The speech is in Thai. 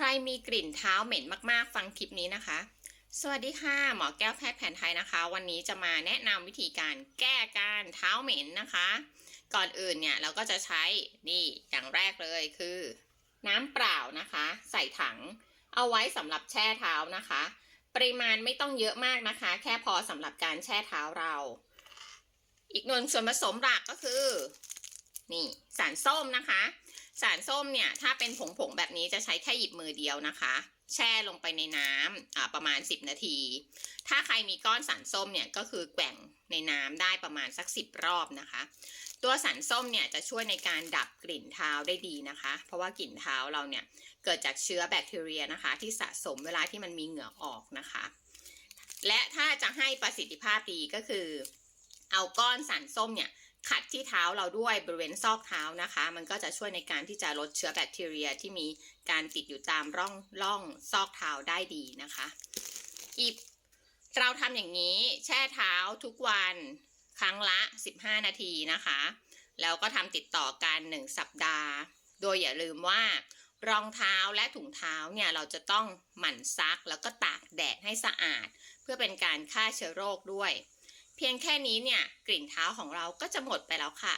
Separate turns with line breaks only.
ใครมีกลิ่นเท้าเหม็นมากๆ ฟังคลิปนี้นะคะ สวัสดีค่ะ หมอแก้วแพทย์แผนไทยนะคะ วันนี้จะมาแนะนำวิธีการแก้การเท้าเหม็นนะคะ ก่อนอื่นเนี่ยเราก็จะใช้นี่อย่างแรกเลยคือ น้ำเปล่านะคะ ใส่ถัง เอาไว้สำหรับแช่เท้านะคะ ปริมาณไม่ต้องเยอะมากนะคะ แค่พอสำหรับการแช่เท้าเรา อีกหนึ่งส่วนผสมหลักก็คือ นี่สารส้มนะคะ สารส้มเนี่ยถ้าเป็นผงผงๆแบบนี้จะใช้แค่หยิบมือเดียวนะคะ แช่ลงไปในน้ำอ่าประมาณ 10 นาที ถ้าใครมีก้อนสารส้มเนี่ยก็คือแกว่งในน้ำได้ประมาณสัก 10 รอบนะคะ ตัวสารส้มเนี่ยจะช่วยในการดับกลิ่นเท้าได้ดีนะคะ เพราะว่ากลิ่นเท้าเราเนี่ยเกิดจากเชื้อแบคทีเรียนะคะ ที่สะสมเวลาที่มันมีเหงื่อออกนะคะ และถ้าจะให้ประสิทธิภาพดีก็คือ เอาก้อนสารส้มเนี่ย ขัดที่เท้าเราด้วยบริเวณซอกเท้านะคะ มันก็จะช่วยในการที่จะลดเชื้อแบคทีเรียที่มีการติดอยู่ตามร่องร่องซอกเท้าได้ดีนะคะอีกเราทำอย่างนี้แช่เท้าทุกวันครั้งละ 15 นาทีนะคะ แล้วก็ทำติดต่อกัน 1 สัปดาห์ โดยอย่าลืมว่ารองเท้าและถุงเท้าเนี่ยเราจะต้องหมั่นซักแล้วก็ตากแดดให้สะอาด เพื่อเป็นการฆ่าเชื้อโรคด้วย เพียงแค่นี้เนี่ยกลิ่นเท้าของเราก็จะหมดไปแล้วค่ะ